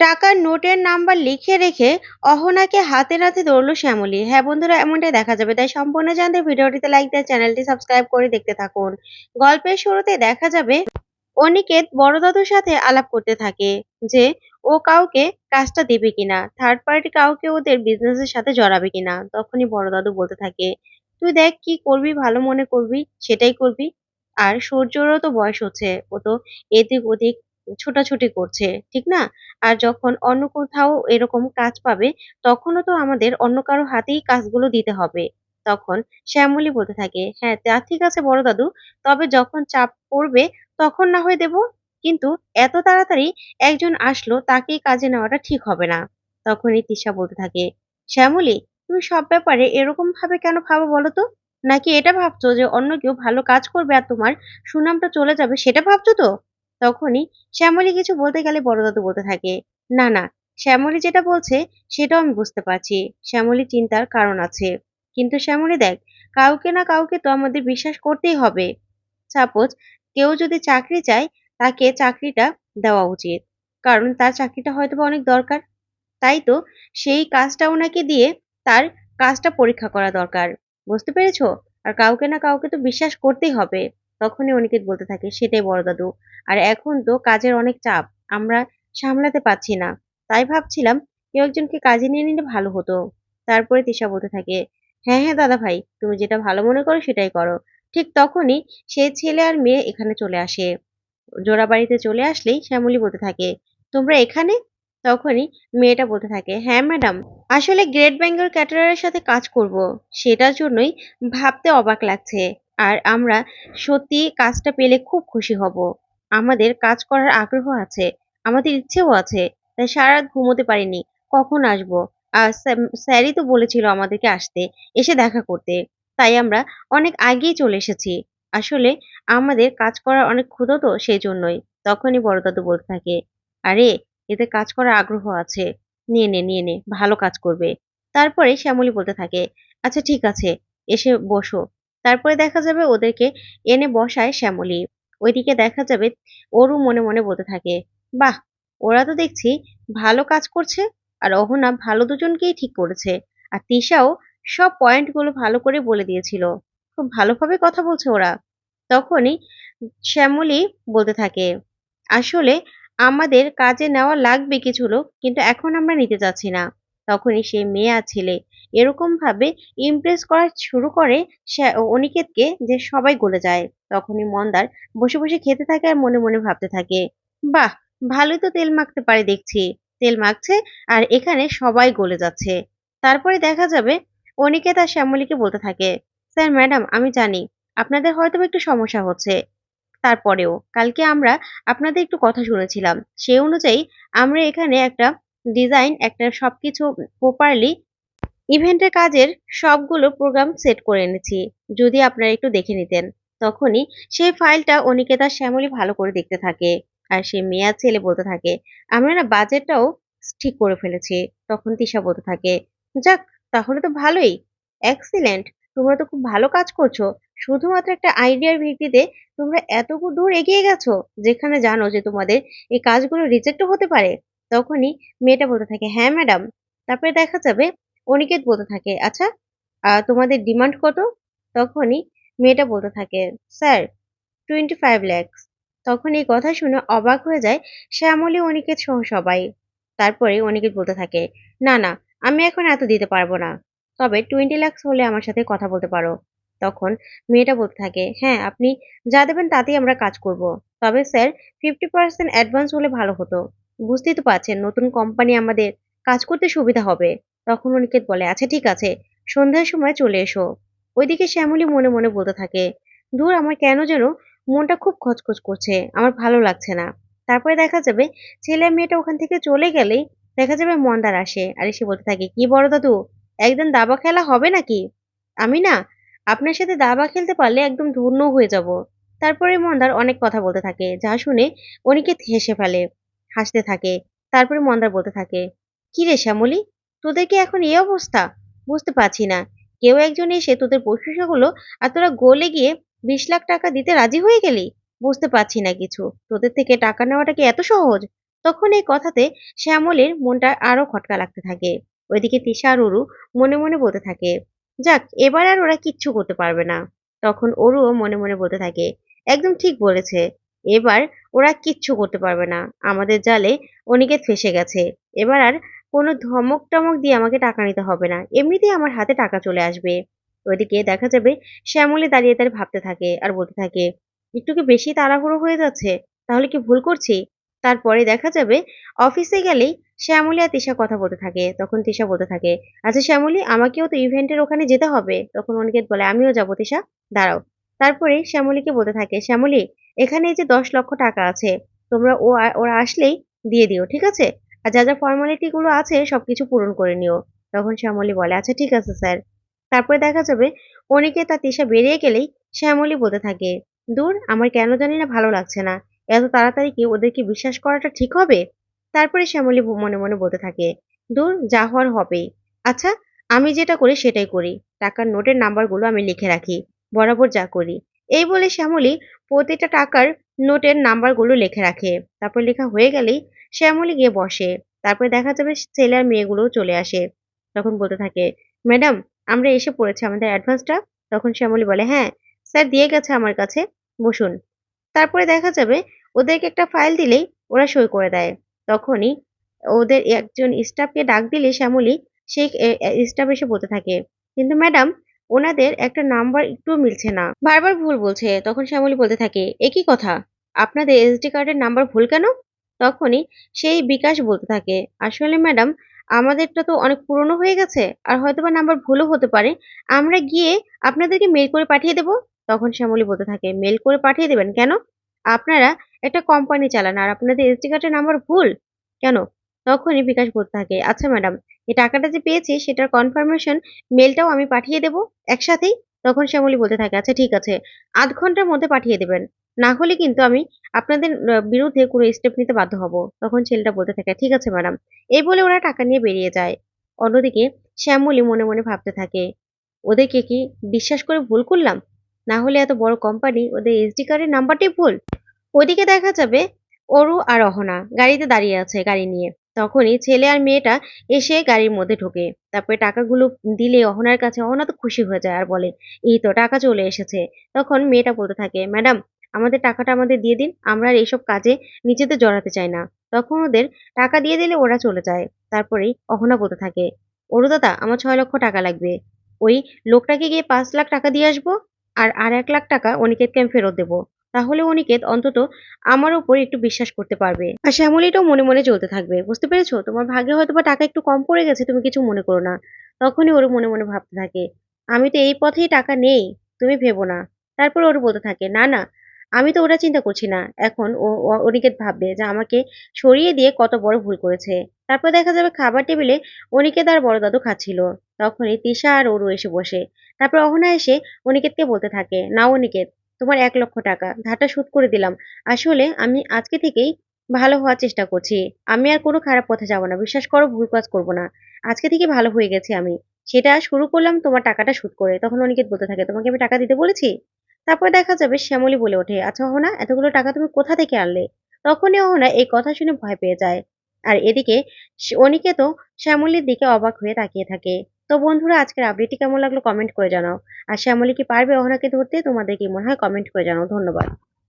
টাকার নোটের নাম্বার লিখে রেখে অহনাকে হাতে নাতে ধরলো শ্যামলী। হ্যাঁ বন্ধুরা, এমনটাই দেখা যাবে। তাই সম্পূর্ণ জানতে ভিডিওটিতে লাইক দিয়ে চ্যানেলটি সাবস্ক্রাইব করে দেখতে থাকুন। গল্পের শুরুতে দেখা যাবে অনিকেত বড় দাদুর সাথে আলাপ করতে থাকে যে, ও কাউকে কাজটা দেবে কিনা থার্ড পার্টি কাউকে ওদের বিজনেসের সাথে জড়াবে কিনা। তখনই বড় দাদু বলতে থাকে, তুই দেখ কি করবি, ভালো মনে করবি, সেটাই করবি, আর সূর্যরও তো বয়স হচ্ছে। ও তো এদিক ওদিক ছোটাছুটি করছে, ঠিক না? আর যখন অন্য কোথাও এরকম কাজ পাবে, তখনও তো আমাদের অন্য কারও হাতেই কাজগুলো দিতে হবে। তখন শ্যামলী বলতে থাকে হ্যাঁ তা ঠিক আছে বড় দাদু, তবে যখন চাপ পড়বে তখন না হয় দেব। কিন্তু এত তাড়াতাড়ি একজন আসলো তাকেই কাজে নেওয়াটা ঠিক হবে না। তখনই তিশা বলতে থাকে, শ্যামলী, তুমি সব ব্যাপারে এরকম ভাবে কেন ভাবো বলো তো? নাকি এটা ভাবছ যে অন্য কেউ ভালো কাজ করবে আর তোমার সুনামটা চলে যাবে সেটা ভাবছ তো? তখনই শ্যামলী কিছু বলতে গেলে বড় দাদু বলতে থাকে, না না, শ্যামলী যেটা বলছে সেটাও আমি বুঝতে পারছি, শ্যামলী চিন্তার কারণ আছে। কিন্তু শ্যামলী দেখ, কাউকে না কাউকে তো আমাদের বিশ্বাস করতেই হবে। সাপোজ কেউ যদি চাকরি চায়, তাকে চাকরিটা দেওয়া উচিত, কারণ তার চাকরিটা হয়তো অনেক দরকার। তাই তো সেই কাজটা ওনাকে দিয়ে তার কাজটা পরীক্ষা করা দরকার। বুঝতে পেরেছ? আর কাউকে না কাউকে তো বিশ্বাস করতেই হবে। তখনই অনিকেত বলতে থাকে, সেটাই বড় দাদু। আর এখন তো কাজের অনেক চাপ, আমরা সামলাতে পারছি না। তাই ভাবছিলাম, কেউ একজনকে কাজে নিয়ে নিলে ভালো হতো। তারপরে তিশা বলতে থাকে হ্যাঁ হ্যাঁ দাদা ভাই, তুমি যেটা ভালো মনে করো সেটাই করো। ঠিক তখনই সেই ছেলে আর মেয়ে এখানে চলে আসে। জোড়াবাড়িতে চলে আসলেই শ্যামলী বলতে থাকে, তোমরা এখানে? তখনই মেয়েটা বলতে থাকে হ্যাঁ ম্যাডাম, আসলে গ্রেট বেঙ্গল ক্যাটারারের সাথে কাজ করব। সেটার জন্যই ভাবতে অবাক লাগছে। আর আমরা সত্যি কাজটা পেলে খুব খুশি হব। আমাদের কাজ করার আগ্রহ আছে, আমাদের ইচ্ছেও আছে, তাই সারা রাত ঘুমোতে পারিনি, কখন আসব? আর স্যারই তো বলেছিল আমাদেরকে আসতে, এসে দেখা করতে, তাই আমরা অনেক আগেই চলে এসেছি। আসলে আমাদের কাজ করার অনেক ক্ষুধা তো সেই জন্যই তখনই বড় দাদু বলতে থাকে, আরে, এতে কাজ করার আগ্রহ আছে, নিয়ে নে নিয়ে নে, ভালো কাজ করবে। তারপরে শ্যামলী বলতে থাকে আচ্ছা ঠিক আছে, এসে বসো। তারপরে দেখা যাবে ওদেরকে এনে বসায় শ্যামলী। ওইদিকে দেখা যাবে ওরও মনে মনে বলতে থাকে, বাহ, ওরা তো দেখছি ভালো কাজ করছে আর অহনা ভালো দুজনকেই ঠিক করেছে। আর তিশাও সব পয়েন্টগুলো ভালো করে বলে দিয়েছিল। খুব ভালোভাবে কথা বলছে ওরা। তখনই শ্যামলী বলতে থাকে, আসলে আমাদের কাজে নেওয়া লাগবে কিছু লোক, কিন্তু এখন আমরা নিতে চাচ্ছি না। তখনই সে মেয়ে আর ছেলে এরকম ভাবে ইমপ্রেস করা শুরু করে অনিকেতকে যে সবাই গলে যায়। তখনই মন্দার বসে বসে খেতে থাকে আর মনে মনে ভাবতে থাকে, বাহ, ভালোই তো তেল মাখতে পারে দেখছি। তেল মাখছে আর এখানে সবাই গলে যাচ্ছে। তারপরে দেখা যাবে অনিকেত আর শ্যামলীকে বলতে থাকে, স্যার, ম্যাডাম, আমি জানি, আপনাদের হয়তো একটু সমস্যা হচ্ছে। তারপরেও কালকে আমরা আপনাদের একটু কথা শুনেছিলাম। সে অনুযায়ী আমরা এখানে একটা ডিজাইন একটা সবকিছু প্রপারলি ইভেন্টের কাজের সবগুলো প্রোগ্রাম সেট করে এনেছি। যদি আপনারা একটু দেখে নিতেন, তখনই সেই ফাইলটা অনিকেতা শ্যামলী ভালো করে দেখতে থাকে আর সে মেয়া ছেলে বলতে থাকে, আমরা না বাজেটটাও ঠিক করে ফেলেছি। তখন তিশা বলতে থাকে, যাক, তাহলে তো ভালোই। এক্সিলেন্ট তোমরা তো খুব ভালো কাজ করছ। শুধুমাত্র একটা আইডিয়ার ভিত্তিতে তোমরা এত দূর এগিয়ে গেছো, যেখানে জানো যে তোমাদের এই কাজগুলো রিজেক্টও হতে পারে। তখনই মেয়েটা বলতে থাকে হ্যাঁ ম্যাডাম তারপরে দেখা যাবে অনিকেত বলতে থাকে আচ্ছা তোমাদের ডিমান্ড কত? তখনই মেয়েটা বলতে থাকে, স্যার টোয়েন্টি ফাইভ ল্যাক্স তখন এই কথা শুনে অবাক হয়ে যায় শ্যামলী, অনিকেত সহ সবাই। তারপরে অনিকেত বলতে থাকে, না না, আমি এখন এত দিতে পারব না। তবে টোয়েন্টি ল্যাক্স হলে আমার সাথে কথা বলতে পারো। তখন মেয়েটা বলতে থাকে হ্যাঁ আপনি যা দেবেন তাতেই আমরা কাজ করব। তবে স্যার ফিফটি পার্সেন্ট অ্যাডভান্স হলে ভালো হতো। বুঝতেই তো পারছেন, নতুন কোম্পানি আমাদের কাজ করতে সুবিধা হবে। তখন অনিকেত বলে আচ্ছা ঠিক আছে, সন্ধ্যার সময় চলে এসো। ওইদিকে শ্যামলী মনে মনে বলতে থাকে দূর আমার কেন যেন মনটা খুব খচখচ করছে, আমার ভালো লাগছে না। তারপরে দেখা যাবে ছেলে মেয়েটা ওখান থেকে চলে গেলেই দেখা যাবে মন্দার আসে আর এসে বলতে থাকে, কি বড় দাদু, একদিন দাবা খেলা হবে নাকি? আমি না, আপনার সাথে দাবা খেলতে পারলে একদম ধন্য হয়ে যাব। তারপরে মন্দার অনেক কথা বলতে থাকে, যা শুনে অনিকেত হেসে ফেলে, হাসতে থাকে। তারপরে মন্দার বলতে থাকে, কি রে শ্যামলী তোদের কি এখন এই অবস্থা? বুঝতে পারছি না। কেউ একজন এসে তোদের প্রশংসা প্রশংসাগুলো আর তোরা গলে গিয়ে বিশ লাখ টাকা দিতে রাজি হয়ে গেলি? বুঝতে পারছি না কিছু। তোদের থেকে টাকা নেওয়াটা কি এত সহজ? তখন এই কথাতে শ্যামলের মনটা আরও খটকা লাগতে থাকে। ওইদিকে তিশা আর অরু মনে মনে বলতে থাকে, যাক, এবার আর ওরা কিচ্ছু করতে পারবে না। তখন অরুও মনে মনে বলতে থাকে, একদম ঠিক বলেছে, এবার ওরা কিচ্ছু করতে পারবে না। আমাদের জালে অনিকেত ফেসে গেছে। এবার আর কোনো ধমক টমক দিয়ে আমাকে টাকা নিতে হবে না। এমনিতেই আমার হাতে টাকা চলে আসবে। ওইদিকে দেখা যাবে শ্যামলী দাঁড়িয়ে দাঁড়িয়ে ভাবতে থাকে আর বলতে থাকে, একটু কি বেশি তাড়াহুড়ো হয়ে যাচ্ছে? তাহলে কি ভুল করছি? তারপরে দেখা যাবে অফিসে গেলেই শ্যামলী আর তিশা কথা বলতে থাকে। তখন তিশা বলতে থাকে আচ্ছা শ্যামলী, আমাকেও তো ইভেন্টের ওখানে যেতে হবে। তখন অনিকেত বলে, আমিও যাব তিশা, দাঁড়াও। তারপরে শ্যামলীকে বলতে থাকে, শ্যামলী, এখানে এই যে দশ লক্ষ টাকা আছে, তোমরা ও ওরা আসলেই দিয়ে দিও, ঠিক আছে? আর যা যা ফর্মালিটি গুলো আছে সবকিছু পূরণ করে নিও। তখন শ্যামলী বলে আচ্ছা ঠিক আছে, স্যার। তারপরে দেখা যাবে অনেকে তার তিশা বেরিয়ে গেলেই শ্যামলী বলতে থাকে, দূর, আমার কেন জানি না ভালো লাগছে না। এত তাড়াতাড়ি কি ওদেরকে বিশ্বাস করাটা ঠিক হবে? তারপরে শ্যামলী মনে মনে বলতে থাকে, দূর, যা হওয়ার হবেই। আচ্ছা আমি যেটা করি সেটাই করি। টাকার নোটের নাম্বারগুলো আমি লিখে রাখি, বরাবর যা করি। এই বলে শ্যামলী প্রতিটা টাকার নোটের নাম্বারগুলো লিখে রাখে। তারপর লেখা হয়ে গেলেই শ্যামলী গিয়ে বসে। তারপরে দেখা যাবে ছেলে আর মেয়েগুলোও চলে আসে, তখন বলতে থাকে, ম্যাডাম, আমরা এসে পড়েছি আমাদের অ্যাডভান্সটা? তখন শ্যামলী বলে হ্যাঁ স্যার দিয়ে গেছে আমার কাছে, বসুন। তারপরে দেখা যাবে ওদেরকে একটা ফাইল দিলেই ওরা সই করে দেয়। তখনই ওদের একজন স্টাফকে ডাক দিলে শ্যামলী, সেই স্টাফ এসে বলতে থাকে, কিন্তু ম্যাডাম, ওনাদের একটা নাম্বার একটু মিলছে না। বারবার ভুল বলছে। তখন শ্যামলী বলতে থাকে একই কথা? আপনাদের এসডি কার্ডের নাম্বার ভুল কেন? তখনই সেই বিকাশ বলতে থাকে, আসলে ম্যাডাম, আমাদেরটা তো অনেক পুরনো হয়ে গেছে, আর হয়তো বা নাম্বার ভুলও হতে পারে। আমরা গিয়ে আপনাদেরকে মেল করে পাঠিয়ে দেব? তখন শ্যামলী বলতে থাকে মেল করে পাঠিয়ে দেবেন কেন? আপনারা একটা কোম্পানি চালান, আর আপনাদের এসডি কার্ডের নাম্বার ভুল? কেন? তখনই বিকাশ বলতে থাকে আচ্ছা ম্যাডাম, এই টাকাটা যে পেয়েছি সেটার কনফার্মেশন মেলটাও আমি পাঠিয়ে দেব একসাথেই? তখন শ্যামলী বলতে থাকে আচ্ছা ঠিক আছে, আধ ঘণ্টার মধ্যে পাঠিয়ে দেবেন। না হলে কিন্তু আমি আপনাদের বিরুদ্ধে কোনো স্টেপ নিতে বাধ্য হব। তখন ছেলেটা বলতে থাকে, ঠিক আছে ম্যাডাম এই বলে ওরা টাকা নিয়ে বেরিয়ে যায়। অন্যদিকে শ্যামলী মনে মনে ভাবতে থাকে, ওদেরকে কি বিশ্বাস করে ভুল করলাম? না হলে এত বড় কোম্পানি ওদের এসডি কার্ডের নাম্বারটাই ভুল? ওদিকে দেখা যাবে অরু আর অহনা গাড়িতে দাঁড়িয়ে আছে গাড়ি নিয়ে। তখনই ছেলে আর মেয়েটা এসে গাড়ির মধ্যে ঢোকে। তারপরে টাকাগুলো দিলে অহনার কাছে অহনা তো খুশি হয়ে যায় আর বলে, এই তো, টাকা চলে এসেছে। তখন মেয়েটা বলতে থাকে ম্যাডাম আমাদের টাকাটা আমাদের দিয়ে দিন, আমরা আর এইসব কাজে নিজেদের জড়াতে চাই না। তখন ওদের টাকা দিয়ে দিলে ওরা চলে যায়। তারপরেই অহনা বলতে থাকে অরু দাদা, আমার ছয় লক্ষ টাকা লাগবে। ওই লোকটাকে গিয়ে পাঁচ লাখ টাকা দিয়ে আসব আর আর এক লাখ টাকা অনিকেতকে আমি ফেরত দেবো। তাহলে অনিকেত অন্তত আমার উপর একটু বিশ্বাস করতে পারবে। আর শ্যামলীটাও মনে মনে চলতে থাকবে, বুঝতে পেরেছ? তোমার ভাগে হয়তো বা টাকা একটু কম পড়ে গেছে, তুমি কিছু মনে করো না। তখনই ওর মনে মনে ভাবতে থাকে, আমি তো এই পথেই টাকা নেই, তুমি ভেবো না। তারপর ওর বলতে থাকে, না না আমি তো ওটা চিন্তা করছি না। এখন ও অনিকেত ভাববে যে আমাকে সরিয়ে দিয়ে কত বড় ভুল করেছে। তারপর দেখা যাবে খাবার টেবিলে অনিকেত আর বড় দাদু খাচ্ছিল। তখনই তিশা আর ওরু এসে বসে। তারপর অহনা এসে অনিকেতকে বলতে থাকে না অনিকেত, তোমার এক লক্ষ টাকা, ধারটা শোধ করে দিলাম। আসলে আমি আজকে থেকেই ভালো হওয়ার চেষ্টা করছি। আমি আর কোনো খারাপ পথে যাব না। বিশ্বাস করো, ভুল কাজ করব না। আজকে থেকে ভালো হয়ে গেছি আমি। সেটা শুরু করলাম তোমার টাকাটা শোধ করে। তখন অনিকেত বলতে থাকে, তোমাকে আমি টাকা দিতে বলেছি? তারপর দেখা যাবে শ্যামলী বলে ওঠে আচ্ছা অহনা, এতগুলো টাকা তুমি কোথা থেকে আনলে? তখনই অহনা এই কথা শুনে ভয় পেয়ে যায়। আর এদিকে অনিকে তো শ্যামলীর দিকে অবাক হয়ে তাকিয়ে থাকে। তো বন্ধুরা, আজকের আপডেটটি কেমন লাগল? কমেন্ট করে জানাও। আর শ্যামলী কি পারবে অহনাকে ধরতে? তোমাদেরকে মনে হয়? কমেন্ট করে জানাও। ধন্যবাদ।